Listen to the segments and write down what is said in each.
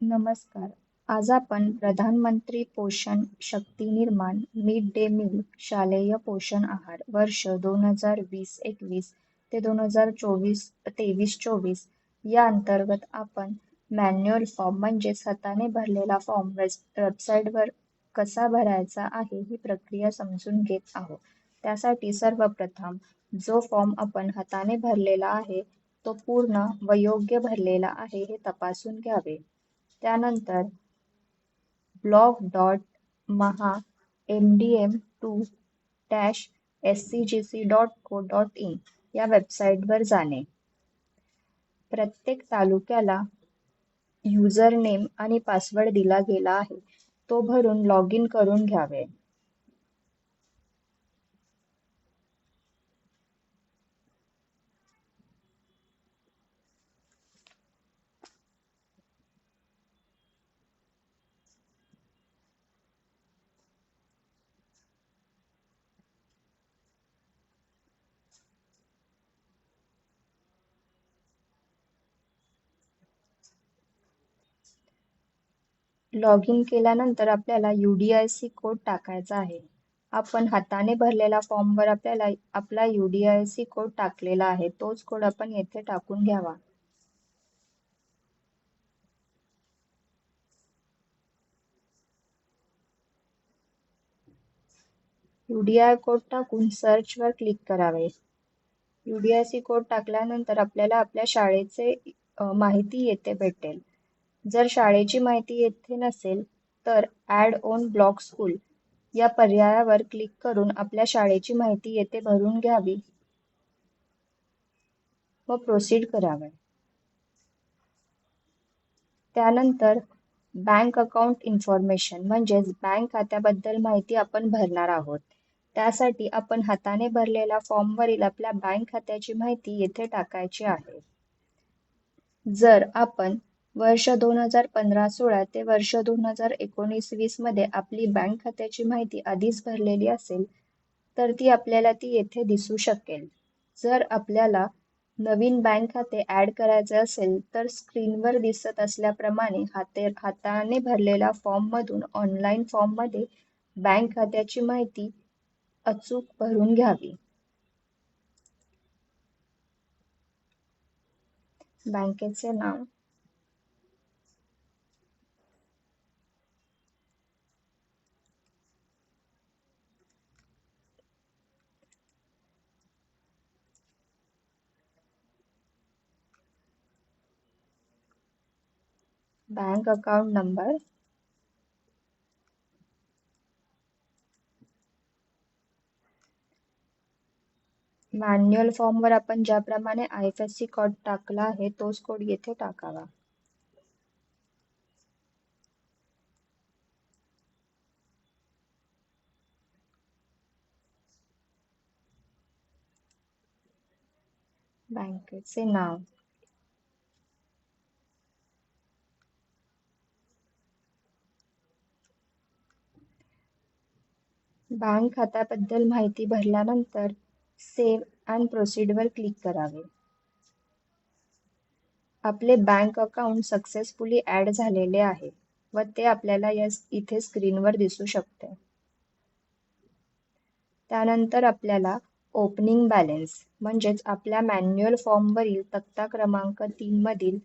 नमस्कार. आज आपण प्रधानमंत्री पोषण शक्ती निर्माण मिड डे मील शालेय पोषण आहार वर्ष दोन हजार वीस एकवीस ते दोन हजार चोवीस तेवीस चोवीस या अंतर्गत आपण मॅन्युअल फॉर्म म्हणजेच हाताने भरलेला फॉर्म वेबसाईटवर कसा भरायचा आहे ही प्रक्रिया समजून घेत आहोत. त्यासाठी सर्वप्रथम जो फॉर्म आपण हाताने भरलेला आहे तो पूर्ण व योग्य भरलेला आहे हे तपासून घ्यावे. त्यानंतर blog dot Maha M D M two dash S C G C dot co dot in या वेबसाईटवर जाणे. प्रत्येक तालुक्याला युजर नेम आणि पासवर्ड दिला गेला आहे. तो भरून लॉग इन करून घ्यावे. लॉग इन केल्यानंतर आपल्याला U D I C code टाकायचा आहे. आपण हाताने भरलेल्या फॉर्मवर आपल्याला आपला U D I C code टाकलेला आहे. तोच कोड आपण येथे टाकून घ्यावा. यू डी आय कोड टाकून सर्चवर क्लिक करावे. U D I C code टाकल्यानंतर आपल्याला आपल्या शाळेचे माहिती येथे भेटेल. जर शाळेची माहिती येथे नसेल तर ॲड ओन ब्लॉक स्कूल या पर्यायावर क्लिक करून आपल्या शाळेची माहिती येथे भरून घ्यावी व प्रोसीड करावे. त्यानंतर बँक अकाउंट इन्फॉर्मेशन म्हणजेच बँक खात्याबद्दल माहिती आपण भरणार आहोत. त्यासाठी आपण हाताने भरलेल्या फॉर्मवरील आपल्या बँक खात्याची माहिती येथे टाकायची आहे. जर आपण वर्ष दोन हजार पंधरा सोळा ते वर्ष दोन हजार एकोणीस वीसमध्ये आपली बँक खात्याची माहिती आधीच भरलेली असेल तर ती आपल्याला ती येथे दिसू शकेल. जर आपल्याला नवीन बँक खाते ॲड करायचे असेल तर स्क्रीनवर दिसत असल्याप्रमाणे हाते हाताने भरलेल्या फॉर्ममधून ऑनलाईन फॉर्ममध्ये बँक खात्याची माहिती अचूक भरून घ्यावी. बँकेचे नाव बँक अकाउंट नंबर मॅन्युअल फॉर्मवर आपण ज्याप्रमाणे I F S C code टाकला आहे, तोच कोड येथे टाकावा. बँकेचे नाव. बँक खात्याबद्दल माहिती भरल्यानंतर सेव्ह अँड प्रोसिडवर क्लिक करावे. आपले बँक अकाउंट सक्सेसफुली ॲड झालेले आहे व ते आपल्याला या इथे स्क्रीनवर दिसू शकते. त्यानंतर आपल्याला ओपनिंग बॅलेन्स म्हणजेच आपल्या मॅन्युअल फॉर्मवरील तक्ता क्रमांक तीनमधील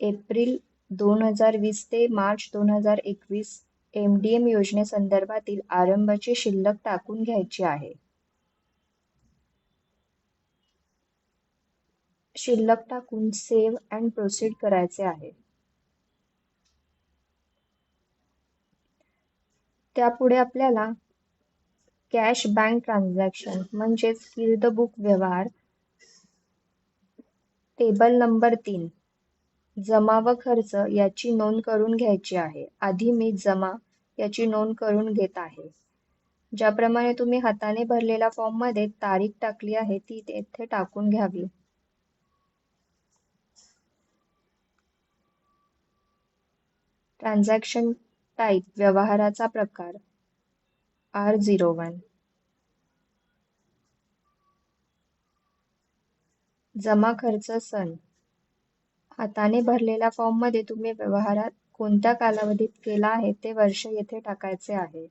एप्रिल दोन हजार वीस ते मार्च दोन हजार एकवीस एम डी एम योजनेसंदर्भातील आरंभाची शिल्लक टाकून घ्यायची आहे. शिल्लक टाकून सेव्ह अँड प्रोसीड करायचे आहे. त्यापुढे आपल्याला कॅश बँक ट्रान्झॅक्शन म्हणजेच किल्ड बुक व्यवहार टेबल नंबर तीन जमा व खर्च याची नोंद करून घ्यायची आहे. आधी मी जमा याची नोंद करून घेत आहे. ज्याप्रमाणे तुम्ही हाताने भरलेल्या फॉर्ममध्ये तारीख टाकली आहे ती येथे टाकून घ्यावी. ट्रान्झॅक्शन टाईप व्यवहाराचा प्रकार. आर झिरो वन जमा खर्च सन. हाताने भरलेल्या फॉर्ममध्ये तुम्ही व्यवहारात कोणत्या कालावधीत केला आहे ते वर्ष येथे टाकायचे आहे?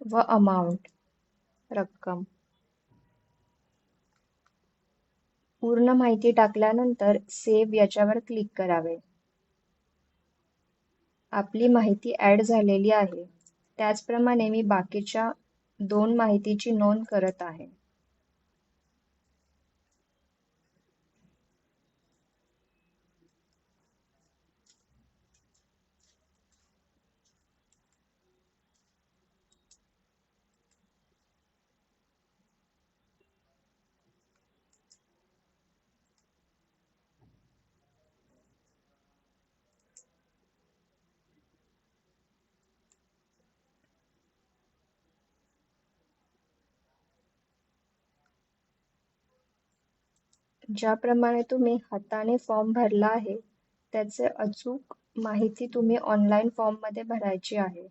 व अमाऊंट रक्कम. पूर्ण माहिती टाकल्यानंतर सेव्ह याच्यावर क्लिक करावे. आपली माहिती ॲड झालेली आहे. त्याचप्रमाणे मी बाकीच्या दोन माहितीची नोंद करत आहे. ज्याप्रमाणे तुम्ही हाताने फॉर्म भरला आहे त्याचे अचूक माहिती तुम्ही ऑनलाईन फॉर्ममध्ये भरायची आहे.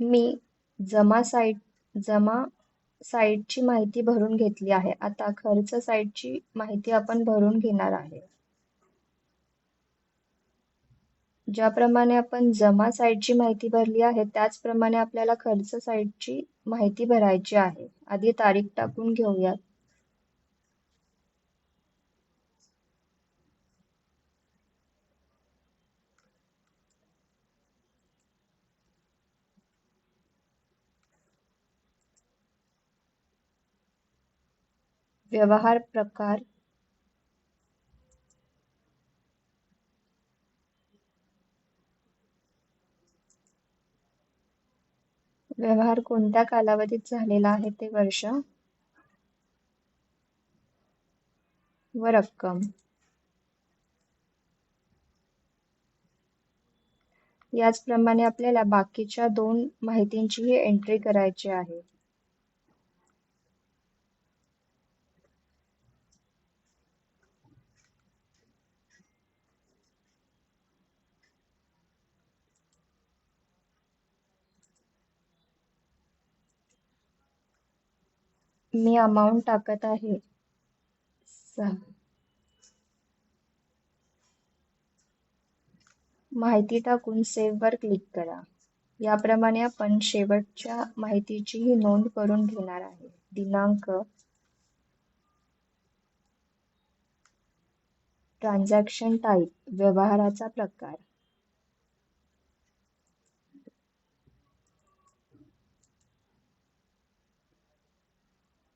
मी जमा साईट जमा साईटची माहिती भरून घेतली आहे. आता खर्च साईटची माहिती आपण भरून घेणार आहे. ज्याप्रमाणे आपण जमा साईटची माहिती भरली आहे त्याचप्रमाणे आपल्याला खर्च साईटची माहिती भरायची आहे. आधी तारीख टाकून घेऊयात. व्यवहार प्रकार व्यवहार कोणत्या कालावधीत झालेला आहे ते वर्ष? व रक्कम. याचप्रमाणे आपल्याला बाकीच्या दोन माहितींचीही एंट्री करायची आहे. मी अमाऊंट टाकत आहे. माहिती टाकून सेव्हवर क्लिक करा. याप्रमाणे आपण शेवटच्या माहितीचीही नोंद करून घेणार आहे. दिनांक ट्रान्झॅक्शन टाईप व्यवहाराचा प्रकार.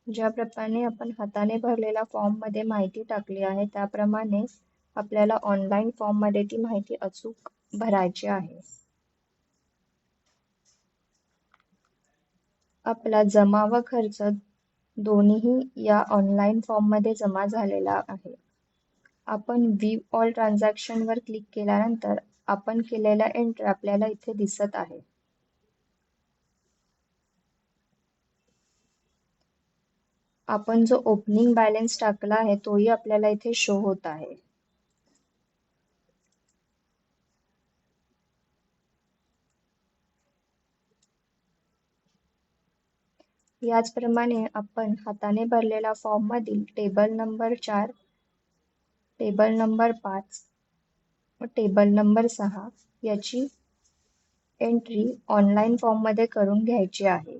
ज्याप्रमाणे आपण हाताने भरलेल्या फॉर्ममध्ये माहिती टाकली आहे त्याप्रमाणे आपल्याला ऑनलाईन फॉर्ममध्ये ती माहिती अचूक भरायची आहे. आपला जमा व खर्च दोन्हीही या ऑनलाईन फॉर्ममध्ये जमा झालेला आहे. आपण व्ह्यू ऑल ट्रान्झॅक्शनवर क्लिक केल्यानंतर आपण केलेला एंट्री आपल्याला इथे दिसत आहे. आपण जो ओपनिंग बॅलन्स टाकला आहे तोही आपल्याला इथे शो होत आहे. याचप्रमाणे आपण हाताने भरलेल्या फॉर्ममधील टेबल नंबर चार टेबल नंबर पाच व टेबल नंबर सहा याची एंट्री ऑनलाईन फॉर्ममध्ये करून घ्यायची आहे.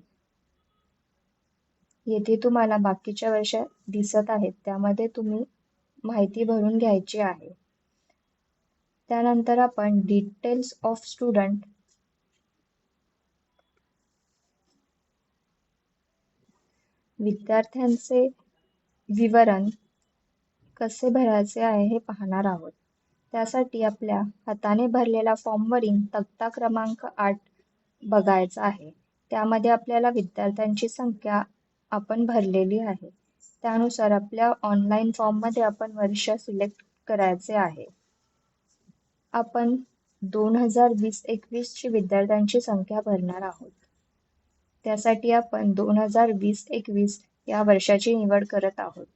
येथे तुम्हाला बाकीच्या वर्षा दिसत आहेत. त्यामध्ये तुम्ही माहिती भरून घ्यायची आहे. त्यानंतर आपण डिटेल्स ऑफ स्टुडंट विद्यार्थ्यांचे विवरण कसे भरायचे आहे हे पाहणार आहोत. त्यासाठी आपल्या हाताने भरलेल्या फॉर्मवरील तक्ता क्रमांक आठ बघायचा आहे. त्यामध्ये आपल्याला विद्यार्थ्यांची संख्या आपण भरलेली आहे. त्यानुसार आपल्या ऑनलाईन फॉर्ममध्ये आपण वर्ष सिलेक्ट करायचे आहे. आपण दोन हजार वीस एकवीसची विद्यार्थ्यांची संख्या भरणार आहोत. त्यासाठी आपण दोन हजार वीस एकवीस या वर्षाची निवड करत आहोत.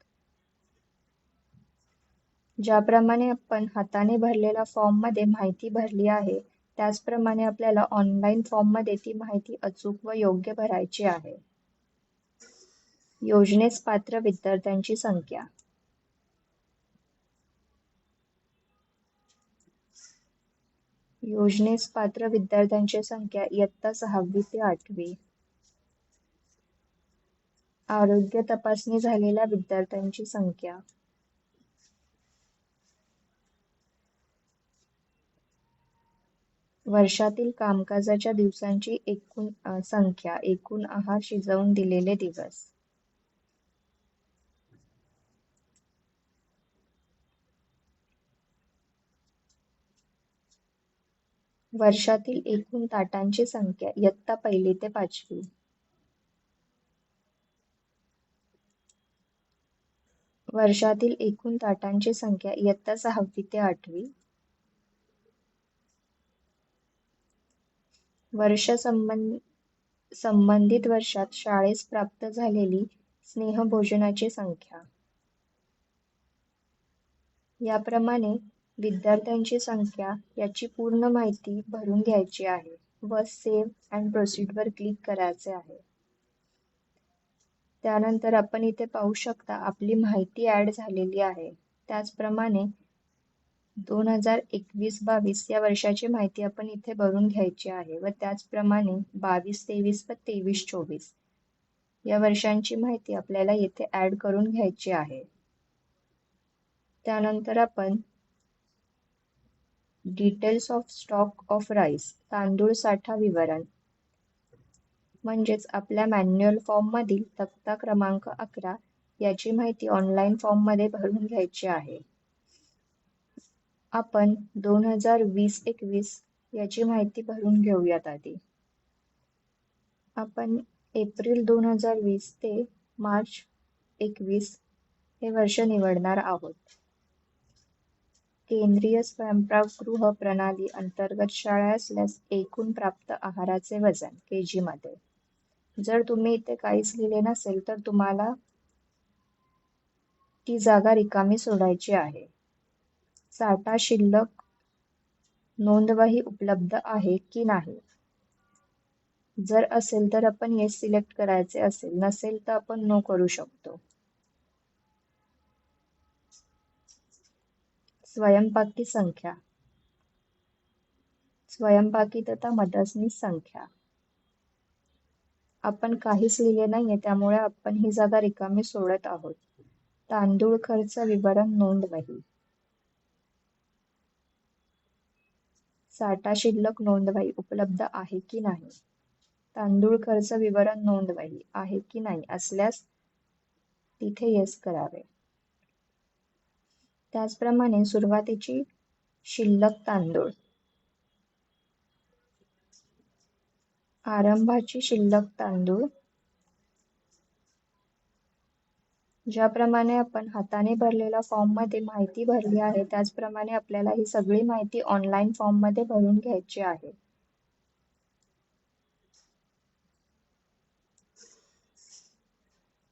ज्याप्रमाणे आपण हाताने भरलेल्या फॉर्ममध्ये माहिती भरली आहे त्याचप्रमाणे आपल्याला ऑनलाईन फॉर्ममध्ये ती माहिती अचूक व योग्य भरायची आहे. योजनेस पात्र विद्यार्थ्यांची संख्या. योजनेस पात्र विद्यार्थ्यांची संख्या इयत्ता सहावी ते आठवी. आरोग्य तपासणी झालेल्या विद्यार्थ्यांची संख्या. वर्षातील कामकाजाच्या दिवसांची एकूण संख्या एकूण आहार शिजवून दिलेले दिवस. वर्षातील एकूण ताटांची संख्या इयत्ता पहिली ते पाचवी. वर्षातील एकूण ताटांची संख्या इयत्ता सहावी ते आठवी. वर्ष संबंध संबंधित वर्षात शाळेस प्राप्त झालेली स्नेहभोजनाची संख्या. याप्रमाणे विद्यार्थ्यांची संख्या याची पूर्ण माहिती भरून घ्यायची आहे व सेव्ह अँड प्रोसीडवर क्लिक करायचे आहे. त्यानंतर आपण इथे पाहू शकता आपली माहिती ॲड झालेली आहे. त्याचप्रमाणे दोन हजार एकवीस बावीस या वर्षाची माहिती आपण इथे भरून घ्यायची आहे व त्याचप्रमाणे बावीस तेवीस व तेवीस चोवीस या वर्षांची माहिती आपल्याला येथे ॲड करून घ्यायची आहे. त्यानंतर आपण details of stock of rice तांदूळ साठा विवरण. म्हणजेच आपल्या मॅन्युअल फॉर्ममधील तक्ता क्रमांक अकरा याची माहिती ऑनलाईन फॉर्ममध्ये भरून घ्यायची आहे. आपण दोन हजार वीस एकवीस याची माहिती भरून घेऊयात आधी. आपण एप्रिल दोन हजार वीस ते मार्च एकवीस हे वर्ष निवडणार आहोत. केंद्रीय स्वयंपाकगृह प्रणाली अंतर्गत शाळा असल्यास एकूण प्राप्त आहाराचे वजन के मध्ये जर तुम्ही इथे काहीच लिहिले नसेल तर तुम्हाला ती जागा रिकामी सोडायची आहे. साठा शिल्लक नोंदवही उपलब्ध आहे की नाही? जर असेल तर आपण येस सिलेक्ट करायचे असेल. नसेल तर आपण नो करू शकतो. स्वयंपाकी संख्या. स्वयंपाकी तथा मदर्सनी संख्या. आपण काहीच लिहिले नाहीये त्यामुळे आपण ही जागा रिकामी सोडत आहोत. तांदूळ खर्च विवरण नोंदवही साठा शिल्लक नोंदवही उपलब्ध आहे की नाही? तांदूळ खर्च विवरण नोंदवही आहे की नाही? असल्यास तिथे येस करावे. त्याचप्रमाणे सुरुवातीची शिल्लक तांदूळ. आरंभाची शिल्लक तांदूळ. ज्याप्रमाणे आपण हाताने भरलेल्या फॉर्ममध्ये माहिती भरली आहे त्याचप्रमाणे आपल्याला ही सगळी माहिती ऑनलाईन फॉर्ममध्ये भरून घ्यायची आहे.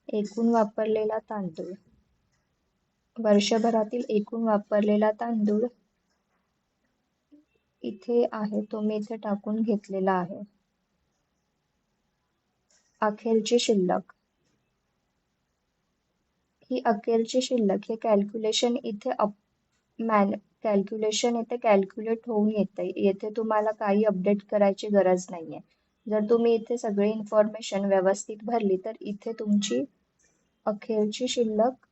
एकूण वापरलेला तांदूळ. वर्षभरातील एकूण वापरलेला तांदूळ इथे आहे. तो मी इथे टाकून घेतलेला आहे. अखेरची शिल्लक. ही अखेरची शिल्लक हे कॅल्क्युलेशन इथे अप मॅन कॅल्क्युलेशन इथे कॅल्क्युलेट होऊन येते येथे तुम्हाला काही अपडेट करायची गरज नाही आहे जर तुम्ही इथे सगळी इन्फॉर्मेशन व्यवस्थित भरली तर इथे तुमची अखेरची शिल्लक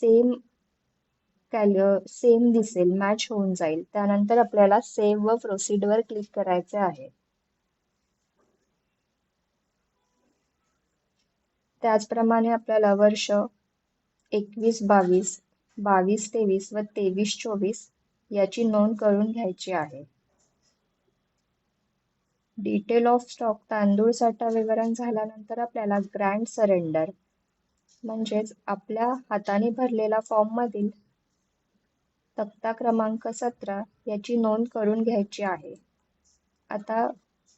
सेम कॅल सेम दिसेल मॅच होऊन जाईल. त्यानंतर आपल्याला सेव्ह व प्रोसीडवर क्लिक करायचे आहे. त्याचप्रमाणे आपल्याला वर्ष एकवीस बावीस बावीस तेवीस व तेवीस चोवीस याची नोंद करून घ्यायची आहे. डिटेल ऑफ स्टॉक तांदूळ साठा विवरण झाल्यानंतर आपल्याला ग्रँड सरेंडर म्हणजेच आपल्या हाताने भरलेला फॉर्ममधील तक्ता क्रमांक सतरा याची नोंद करून घ्यायची आहे. आता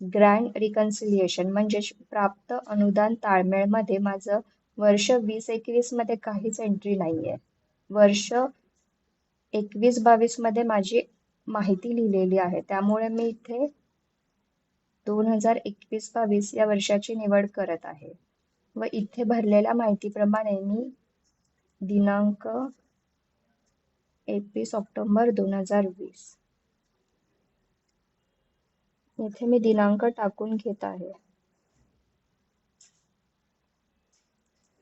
ग्रँड रिकन्सिलिएशन म्हणजे प्राप्त अनुदान ताळमेळमध्ये माझं वर्ष वीस एकवीसमध्ये काहीच एंट्री नाही आहे वर्ष एकवीस बावीसमध्ये माझी माहिती लिहिलेली आहे. त्यामुळे मी इथे दोन हजार एकवीस बावीस या वर्षाची निवड करत आहे. व इथे भरलेल्या माहितीप्रमाणे मी दिनांक एकवीस ऑक्टोबर दोन हजार वीस. इथे मी दिनांक टाकून घेत आहे.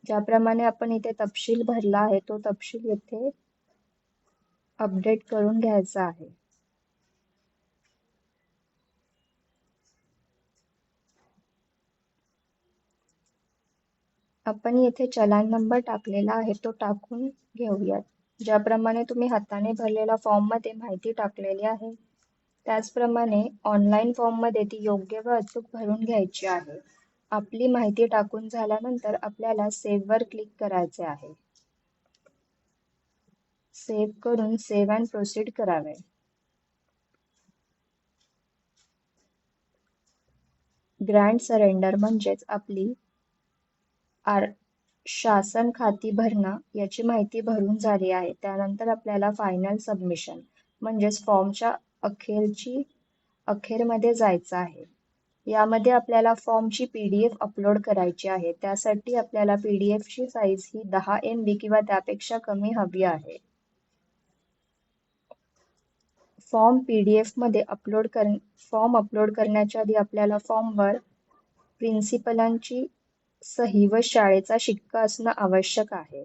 ज्याप्रमाणे आपण इथे तपशील भरला आहे तो तपशील येथे अपडेट करून घ्यायचा आहे. आपण येथे चलान नंबर टाकलेला आहे तो टाकून घेऊयात. ज्याप्रमाणे तुम्ही हाताने भरलेला फॉर्ममध्ये माहिती टाकलेली आहे त्याचप्रमाणे ऑनलाईन फॉर्ममध्ये ती योग्य व अचूक भरून घ्यायची आहे. आपली माहिती टाकून झाल्यानंतर आपल्याला सेव्हवर क्लिक करायचे आहे. सेव्ह करून सेव्ह अँड प्रोसीड करावे. ग्रँड सरेंडर म्हणजेच आपली आर शासन खाती भरणं याची माहिती भरून झाली आहे. त्यानंतर आपल्याला फायनल सबमिशन म्हणजेच फॉर्मच्या अखेरची अखेरमध्ये जायचं आहे. यामध्ये आपल्याला फॉर्मची पी डी एफ अपलोड करायची आहे. त्यासाठी आपल्याला पी डी एफची साईज ही दहा एम बी किंवा त्यापेक्षा कमी हवी आहे. फॉर्म पी डी एफमध्ये अपलोड कर फॉर्म अपलोड करण्याच्या आधी आपल्याला फॉर्मवर प्रिन्सिपलांची सही व शाळेचा शिक्का असणं आवश्यक आहे.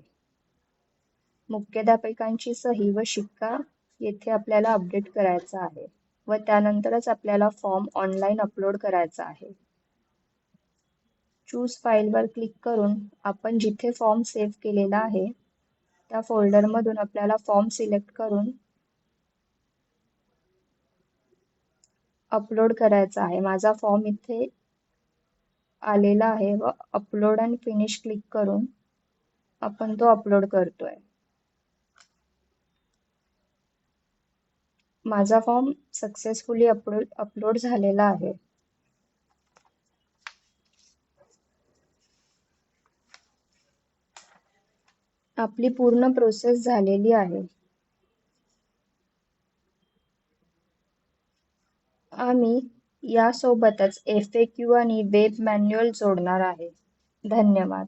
मुख्याध्यापकांची सही व शिक्का येथे आपल्याला अपडेट करायचा आहे व त्यानंतरच आपल्याला फॉर्म ऑनलाईन अपलोड करायचा आहे. चूज फाईलवर क्लिक करून आपण जिथे फॉर्म सेव्ह केलेला आहे त्या फोल्डरमधून आपल्याला फॉर्म सिलेक्ट करून अपलोड करायचा आहे. माझा फॉर्म इथे आलेला आहे व अपलोड अँड फिनिश क्लिक करून आपण तो अपलोड करतोय. माझा फॉर्म सक्सेसफुली अपलोड अपलोड झालेला आहे. आपली पूर्ण प्रोसेस झालेली आहे. आम्ही यासोबतच एफ ए क्यू आणि वेब मॅन्युअल जोडणार आहे. धन्यवाद.